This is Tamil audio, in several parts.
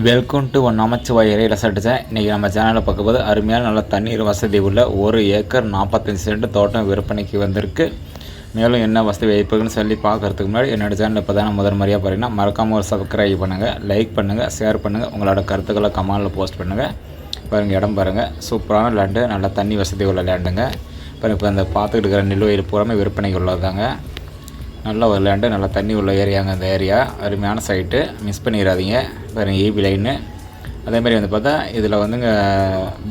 வெல்கம் டு ஒன் நமச்சிவாய் இறை ரசட்டுச்சேன் இன்றைக்கி நம்ம சேனலில் பார்க்கும்போது அருமையான நல்ல தண்ணீர் வசதி உள்ள ஒரு ஏக்கர் நாற்பத்தஞ்சு சென்ட் தோட்டம் விற்பனைக்கு வந்திருக்கு. மேலும் என்ன வசதி வைப்புகள்னு சொல்லி பார்க்கறதுக்கு முன்னாடி என்னோட சேனல் இப்போ தான் முதல் முறையாக பாருங்கன்னா மறக்காமல் ஒரு சப்ஸ்கிரைப் பண்ணுங்கள் லைக் பண்ணுங்கள் ஷேர் பண்ணுங்கள் உங்களோட கருத்துக்களை கமாலில் போஸ்ட் பண்ணுங்கள் பாருங்கள் இடம் பாருங்கள் சூப்பரான லேண்டு நல்ல தண்ணி வசதி உள்ள லேண்டுங்க இப்போ இப்போ அந்த பார்த்துக்கிட்டு இருக்கிற நிலுவையில் பூராமே விற்பனைக்கு உள்ளதாங்க நல்ல ஒரு லேண்டு தண்ணி உள்ள ஏரியாங்க அந்த ஏரியா. அருமையான சைட்டு மிஸ் பண்ணிடாதீங்க. பாருங்க ஈபி லைனு அதேமாதிரி வந்து பார்த்தா இதில் வந்துங்க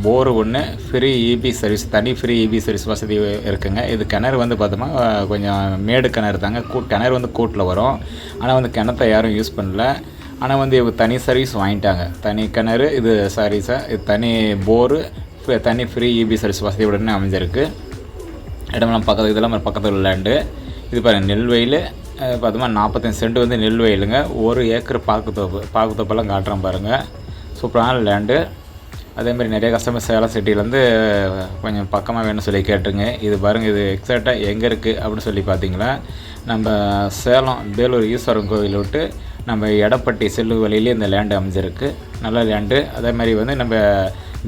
போர் ஒன்று ஃப்ரீ இபி சர்வீஸ் தனி ஃப்ரீ இபி சர்வீஸ் வசதி இருக்குங்க. இது கிணறு வந்து பார்த்தோம்னா கொஞ்சம் மேடு கிணறு தாங்க. கூ கிணறு வந்து கூட்டில் வரும். ஆனால் வந்து கிணத்தை யாரும் யூஸ் பண்ணல. ஆனால் வந்து இவங்க தனி சர்வீஸ் வாங்கிட்டாங்க. தனி கிணறு இது சர்வீஸாக இது தனி போரு தனி ஃப்ரீ இபி சர்வீஸ் வசதியுடனே அமைஞ்சிருக்கு. இடமெல்லாம் பக்கத்து இதெல்லாம் பக்கத்தில் லேண்டு இது பாருங்கள் நெல் வயல் பார்த்தோமா நாற்பத்தஞ்சு சென்ட் வந்து நெல் வயலுங்க. ஒரு ஏக்கர் பாக்குத்தோப்பு பாக்குத்தோப்பெல்லாம் காட்டுறேன் பாருங்கள் சூப்பரான லேண்டு. அதேமாதிரி நிறைய கஸ்டமர் சேலம் சிட்டிலேருந்து கொஞ்சம் பக்கமாக வேணும்னு சொல்லி கேட்டுருங்க. இது பாருங்கள் இது எக்ஸாக்டாக எங்கே இருக்குது அப்படின்னு சொல்லி பார்த்தீங்களா நம்ம சேலம் வேலூர் ஈஸ்வரன் கோவில் விட்டு நம்ம எடப்பட்டி செல்லு வழியிலே இந்த லேண்டு அமைஞ்சிருக்கு. நல்ல லேண்டு. அதே மாதிரி வந்து நம்ம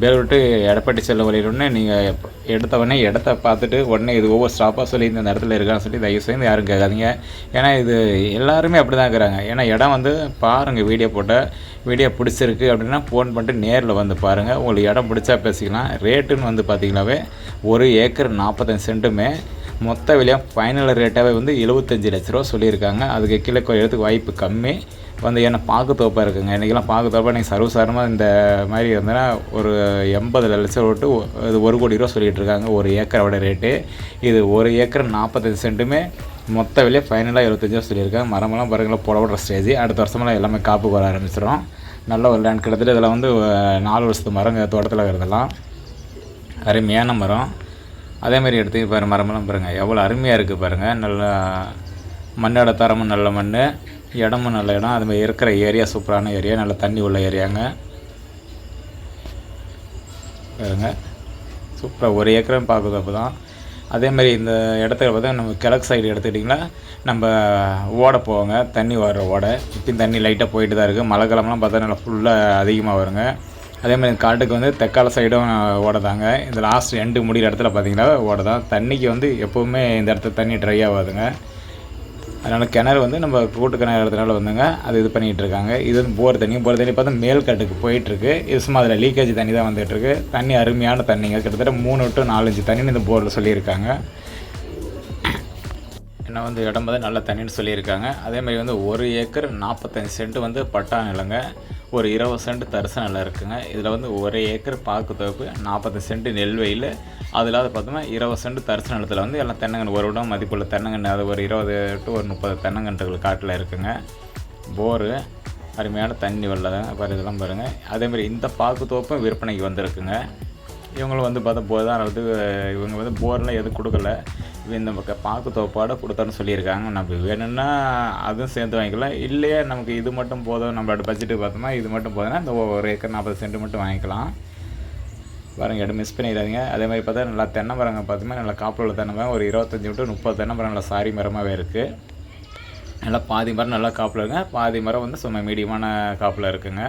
வேலூர் விட்டு எடப்பட்டி செல்ல வழியில் உடனே நீங்கள் எடுத்த உடனே இடத்த பார்த்துட்டு உடனே இது ஒவ்வொரு ஸ்டாப்பாக சொல்லி இந்த இடத்துல இருக்கான்னு சொல்லி தயவு செய்து யாரும் கேட்காதீங்க. ஏன்னா இது எல்லாருமே அப்படி தான் இருக்கிறாங்க. ஏன்னா இடம் வந்து பாருங்கள் வீடியோ போட்ட வீடியோ பிடிச்சிருக்கு அப்படின்னா ஃபோன் பண்ணிட்டு நேரில் வந்து பாருங்கள் உங்களுக்கு இடம் பிடிச்சா பேசிக்கலாம். ரேட்டுன்னு வந்து பார்த்தீங்கனாவே ஒரு ஏக்கர் நாற்பத்தஞ்சு சென்ட்டுமே மொத்த விலையாக ஃபைனல் ரேட்டாகவே வந்து எழுபத்தஞ்சு லட்ச ரூபா சொல்லியிருக்காங்க. அதுக்கு கீழே எடுத்துக்கு வாய்ப்பு கம்மி. வந்து ஏன்னா பாக்கு தோப்பாக இருக்குங்க. இன்றைக்கெல்லாம் பாக்கு தோப்பாக நீங்கள் சர்வசாரமாக இந்த மாதிரி இருந்ததுன்னா ஒரு எண்பது லட்சம் விட்டு இது ஒரு கோடி ரூபா சொல்லிகிட்டு இருக்காங்க. ஒரு ஏக்கரோட ரேட்டு இது ஒரு ஏக்கர் நாற்பத்தஞ்சு சென்ட்டுமே மொத்த விலையை? ஃபைனலாக எழுபத்தஞ்சு ரூபா சொல்லியிருக்காங்க. மரமெல்லாம் பாருங்களா புடவிடுற ஸ்டேஜ் அடுத்த வருஷமெல்லாம் எல்லாமே காப்புக்கு வர ஆரம்பிச்சிடும் நல்ல ஒரு லேண்ட் கிட்டத்தட்ட இதில் வந்து நாலு வருஷத்து மரங்க தோட்டத்தில் இருக்கிறதெல்லாம். அருமையான மரம். அதேமாதிரி எடுத்து பாரு மரமெல்லாம் பாருங்கள் எவ்வளோ அருமையாக இருக்குது பாருங்கள் நல்ல மண்ணோட தரமும் நல்ல மண் இடமும் நல்ல இடம். அது மாதிரி இருக்கிற ஏரியா சூப்பரான ஏரியா நல்ல தண்ணி உள்ள ஏரியாங்க பாருங்க. சூப்பராக ஒரு ஏக்கரும் பார்க்குது அப்போ தான் அதேமாதிரி இந்த இடத்துல பார்த்தா நம்ம கிழக்கு சைடு எடுத்துக்கிட்டிங்கன்னா நம்ம ஓடை போவாங்க. தண்ணி வர்ற ஓடை. இப்பயும் தண்ணி லைட்டாக போயிட்டு தான் இருக்குது மழை கிழமெலாம் பார்த்தா நல்லா ஃபுல்லாக அதிகமாக வருங்க. அதே மாதிரி காட்டுக்கு வந்து தெக்கால சைடும் ஓடைதாங்க. இந்த லாஸ்ட் எண்டு முடிகிற இடத்துல பார்த்தீங்கன்னா ஓடை தான் தண்ணிக்கு வந்து எப்போவுமே இந்த இடத்துல தண்ணி ட்ரை ஆகாதுங்க அதனால் கிணறு வந்து நம்ம கூட்டு கிணறு இடத்துனால வந்துங்க அது இது பண்ணிகிட்டு இருக்காங்க. இது வந்து போர் தண்ணி. போர் தண்ணி பார்த்தா மேல் கட்டுக்கு போயிட்டுருக்கு. இது சும்மா அதில் லீக்கேஜ் தண்ணி தான் வந்துட்டுருக்கு தண்ணி அருமையான தண்ணிங்க. கிட்டத்தட்ட மூணு டு நாலஞ்சு தண்ணின்னு இந்த போரில் சொல்லியிருக்காங்க. என்ன வந்து இடம் வந்து நல்ல தண்ணின்னு சொல்லியிருக்காங்க. அதே மாதிரி வந்து ஒரு ஏக்கர் நாற்பத்தஞ்சு சென்ட் வந்து பட்டா நிலங்க. ஒரு இருபது சென்ட் தரிசு நிலம் இருக்குங்க. இதில் வந்து ஒரு ஏக்கர் பாக்கு தொகுப்பு நாற்பது சென்ட் நெல் வெயில். அதில் அது பார்த்தோம்னா இருபது சென்ட் தரிசு நிலத்தில் வந்து எல்லாம் தென்னங்கன்று ஒரு விடம் மதிப்புள்ள தென்னங்கன்று அது ஒரு இருபது டு ஒரு முப்பது தென்னங்கன்றுகள் காட்டில் இருக்குங்க. போரு அருமையான தண்ணி வெள்ளதாங்க பாரு இதெல்லாம் பாருங்கள் அதேமாதிரி இந்த பாக்கு தோப்பும் விற்பனைக்கு வந்திருக்குங்க. இவங்களும் வந்து பார்த்தா போர் தான் வந்து இவங்க வந்து போர்லாம் எதுவும் கொடுக்கல. நமக்கு பக்கம் பாக்கு தோப்பாட கொடுத்தான்னு சொல்லியிருக்காங்க. நம்ம வேணும்னா அதுவும் சேர்த்து வாங்கிக்கலாம். இல்லையே நமக்கு இது மட்டும் போதும். நம்மளோட பட்ஜெட்டு பார்த்தோம்னா இது மட்டும் போதும்னா இந்த ஒரு ஏக்கர் நாற்பது சென்ட் மட்டும் வாங்கிக்கலாம். பாருங்க இடம் மிஸ் பண்ணிடாதீங்க. அதே மாதிரி பார்த்தா நல்லா தென்னை மரங்க பார்த்தோம்னா நல்லா காப்பில் உள்ள தென்னை மரம் ஒரு இருபத்தஞ்சி விட்டு முப்பது தென்னை மரம் நல்லா சாரி மரமாகவே இருக்குது நல்லா பாதி மரம் நல்லா காப்பில் இருக்குங்க. பாதி மரம் வந்து சும்மா மீடியமான காப்பில் இருக்குங்க.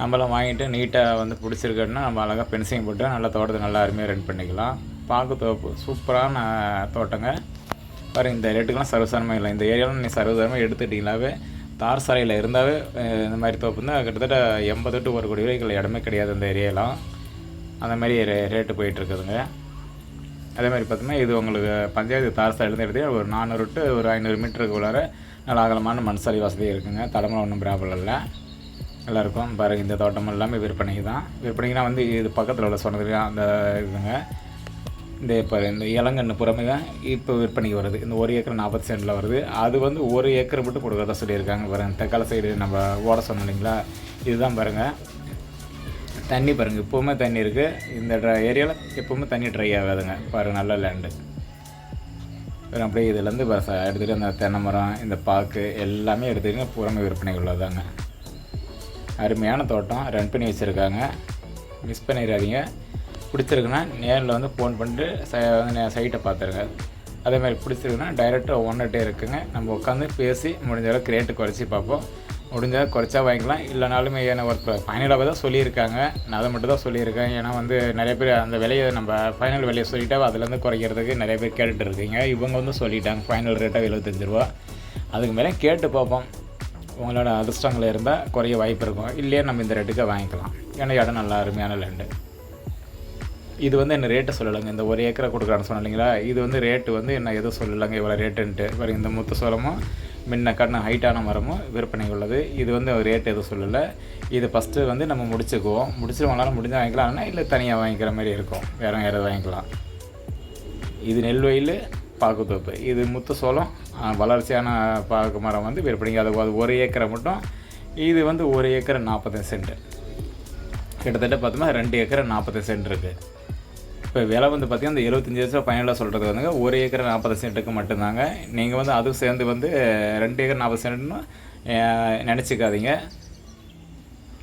நம்மளாம் வாங்கிட்டு நீட்டாக வந்து பிடிச்சிருக்கோன்னா நம்ம அழகாக பென்சிங் போட்டு நல்லா தோட்டத்தை நல்லா அருமையாக ரன் பண்ணிக்கலாம். பாக்கு தோப்பு சூப்பரான தோட்டங்க. பாரு இந்த ரேட்டுக்கெலாம் சர்வசாரமே இல்லை. இந்த ஏரியாவில் நீ சர்வசாரமாக எடுத்துட்டிங்களாவே. தார் சாலையில் இருந்தாவே இந்த மாதிரி தோப்பு தான் கிட்டத்தட்ட எண்பது டு ஒரு கோடி ரூபாய்க்குள்ள இடமே கிடையாது இந்த ஏரியாலாம். அந்த மாதிரி ரே ரேட்டு போயிட்டுருக்குதுங்க. அதே மாதிரி பார்த்தோம்னா இது உங்களுக்கு பஞ்சாயத்து தார் சாலையிலேருந்து எடுத்து ஒரு நானூறு டு ஒரு ஐநூறு மீட்டருக்கு உள்ளார நல்ல அகலமான மண் சாலை வசதி இருக்குங்க. தலைமுறை ஒன்றும் ப்ராப்ளம் இல்லை. எல்லாருக்கும் பாருங்கள் இந்த தோட்டம் எல்லாமே விற்பனைக்கு தான் விற்பனைக்குனா வந்து இது பக்கத்தில் உள்ள சொன்னதுக்கு அந்த இதுங்க. இந்த இப்போ இந்த இளங்கன்று புறமை தான் இப்போ விற்பனைக்கு வருது. இந்த ஒரு ஏக்கர் நாற்பது சென்டில் வருது. அது வந்து ஒரு ஏக்கர் மட்டும் கொடுக்குறதா சொல்லியிருக்காங்க பாருங்கள் தக்காளி சைடு நம்ம ஓட சொன்னோம் இல்லைங்களா? இதுதான் பாருங்கள் தண்ணி பாருங்கள் இப்போவுமே தண்ணி இருக்குது இந்த ட்ரை ஏரியாவில் எப்போவுமே தண்ணி ட்ரை ஆகாதுங்க. பாருங்கள் நல்ல லேண்டு அப்புறம் அப்படியே இதுலேருந்து பஸ் எடுத்துகிட்டு அந்த தென்னை மரம் இந்த பாக்கு எல்லாமே எடுத்துக்கிட்டு புறமை விற்பனை உள்ளதாங்க. அருமையான தோட்டம். ரன் பண்ணி வச்சுருக்காங்க. மிஸ் பண்ணிடாதீங்க. பிடிச்சிருக்குன்னா நேரில் வந்து ஃபோன் பண்ணிட்டு ச சைட்டை பார்த்துருங்க. அதேமாதிரி பிடிச்சிருக்குன்னா டைரெக்டாக ஒன்றுகிட்டே இருக்குங்க. நம்ம உட்காந்து பேசி முடிஞ்ச அளவுக்கு ரேட்டு குறைச்சி பார்ப்போம். முடிஞ்சால் குறைச்சா வாங்கிக்கலாம். இல்லைனாலுமே ஏன்னா ஒரு ஃபைனலாக தான் சொல்லியிருக்காங்க. நான் அதை மட்டும் தான் சொல்லியிருக்கேன். ஏன்னா வந்து நிறைய பேர் அந்த விலையை நம்ம ஃபைனல் விலையை சொல்லிட்டா அதுலேருந்து குறைக்கிறதுக்கு நிறைய பேர் கேட்டுட்டு இருக்கீங்க. இவங்க வந்து சொல்லிட்டாங்க ஃபைனல் ரேட்டாக எழுபத்தஞ்சு ரூபா. அதுக்கு மேலே கேட்டு பார்ப்போம். உங்களோட அதிர்ஷ்டங்கள் இருந்தால் குறைய வாய்ப்பு இருக்கும். இல்லையே நம்ம இந்த ரேட்டுக்கு வாங்கிக்கலாம். ஏன்னா இடம் நல்லா அருமையான லேண்டு இது வந்து என்ன ரேட்டை சொல்லலைங்க. இந்த ஒரு ஏக்கரை கொடுக்குறான்னு சொன்னேன் இல்லைங்களா? இது வந்து ரேட்டு வந்து என்ன எதுவும் சொல்லலைங்க? இவ்வளோ ரேட்டுன்ட்டு பாருங்க இந்த முத்து சோளமும் முன்ன கண்ண ஹைட்டான மரமும் விற்பனை உள்ளது. இது வந்து ரேட் எதுவும் சொல்லலை. இது ஃபஸ்ட்டு வந்து நம்ம முடிச்சுக்குவோம். முடிச்சு உங்களால் முடிஞ்சால் வாங்கிக்கலாம்னா இல்லை தனியாக வாங்கிக்கிற மாதிரி இருக்கும். வேறு யாராவது வாங்கிக்கலாம். இது நெல்வயல் பாக்குத்தோப்பு. இது முத்து சோளம் வளர்ச்சியான பாக்கு மரம் வந்து விற்பனைக்கு அது அது ஒரு ஏக்கரை மட்டும். இது வந்து ஒரு ஏக்கரை நாற்பத்தஞ்சு சென்ட்டு. கிட்டத்தட்ட பார்த்தோம்னா ரெண்டு ஏக்கரை நாற்பத்தஞ்சு சென்ட் இருக்குது இப்போ விலை வந்து பார்த்திங்கன்னா இந்த எழுபத்தஞ்சி லட்சம் ஃபைனலாக சொல்கிறது வந்துங்க ஒரு ஏக்கர் நாற்பது சென்ட்டுக்கு மட்டும்தாங்க. நீங்கள் வந்து அதுவும் சேர்ந்து வந்து ரெண்டு ஏக்கர் நாற்பது சென்ட்னு நினச்சிக்காதீங்க.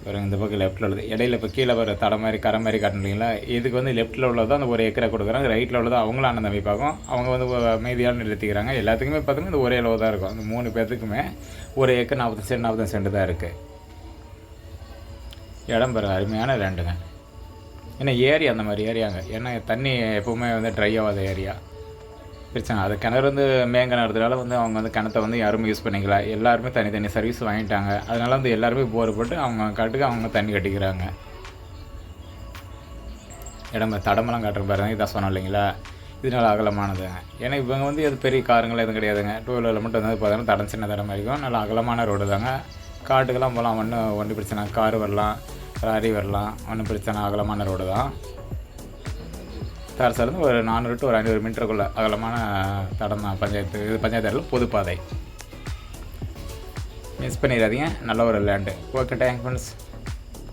பாருங்க இந்த பக்கம் லெஃப்ட்டில் உள்ளது. இடையில இப்போ கீழே வர தடை மாதிரி கரை மாதிரி காட்டணும் இல்லைங்களா இதுக்கு வந்து லெஃப்ட்டில் உள்ளது அந்த ஒரு ஏக்கரை கொடுக்குறாங்க. ரைட்டில் உள்ளது அவங்களும் அண்ணன் தம்பி பார்க்கும் அவங்க வந்து மீதியான நிறுத்திக்கிறாங்க. எல்லாத்துக்குமே பார்த்தீங்கன்னா இந்த ஒரே அளவு தான் இருக்கும். அந்த மூணு பேர்த்துக்குமே ஒரு ஏக்கர் நாற்பது சென்ட் நாற்பது சென்ட் தான் இருக்குது இடம் பெற அருமையான லேண்டுங்க ஏன்னா ஏரியா அந்த மாதிரி ஏரியாங்க. ஏன்னா தண்ணி எப்போவுமே வந்து ட்ரை ஆகாத ஏரியா. பிரச்சனை அது கிணறு வந்து மேங்கிணறதுனால வந்து அவங்க வந்து கிணத்தை வந்து யாருமே யூஸ் பண்ணிக்கல. எல்லாருமே தனித்தனி சர்வீஸ் வாங்கிட்டாங்க. அதனால வந்து எல்லாருமே போர் போட்டு அவங்க காட்டுக்கு அவங்க தண்ணி கட்டிக்கிறாங்க. இடம் தடமெல்லாம் காட்டுற பாருங்க இதான் சொன்னோம் இல்லைங்களா? இதனால அகலமானதுங்க ஏன்னா இவங்க வந்து எது பெரிய காருங்களாம் எதுவும் கிடையாதுங்க. டூ வீலரில் மட்டும் வந்து பார்த்தீங்கன்னா தடம் சின்ன தடம் மாதிரி இருக்கும். நல்லா அகலமான ரோடு தாங்க. காட்டுக்கெல்லாம் போகலாம். ஒன்றும் ஒன்று பிரச்சனை கார் வரலாம். லாரி வரலாம். ஒன்றும் பிரச்சனை அகலமான ரோடு தான் தரசாலேருந்து ஒரு நானூறு டு ஒரு ஐநூறு மீட்டருக்குள்ள அகலமான தடம் தான் பஞ்சாயத்து. இது பஞ்சாயத்து பொதுப்பாதை மிஸ் பண்ணிடாதீங்க. நல்ல ஒரு லேண்டு ஓகே தேங்க் ஃப்ரெண்ட்ஸ்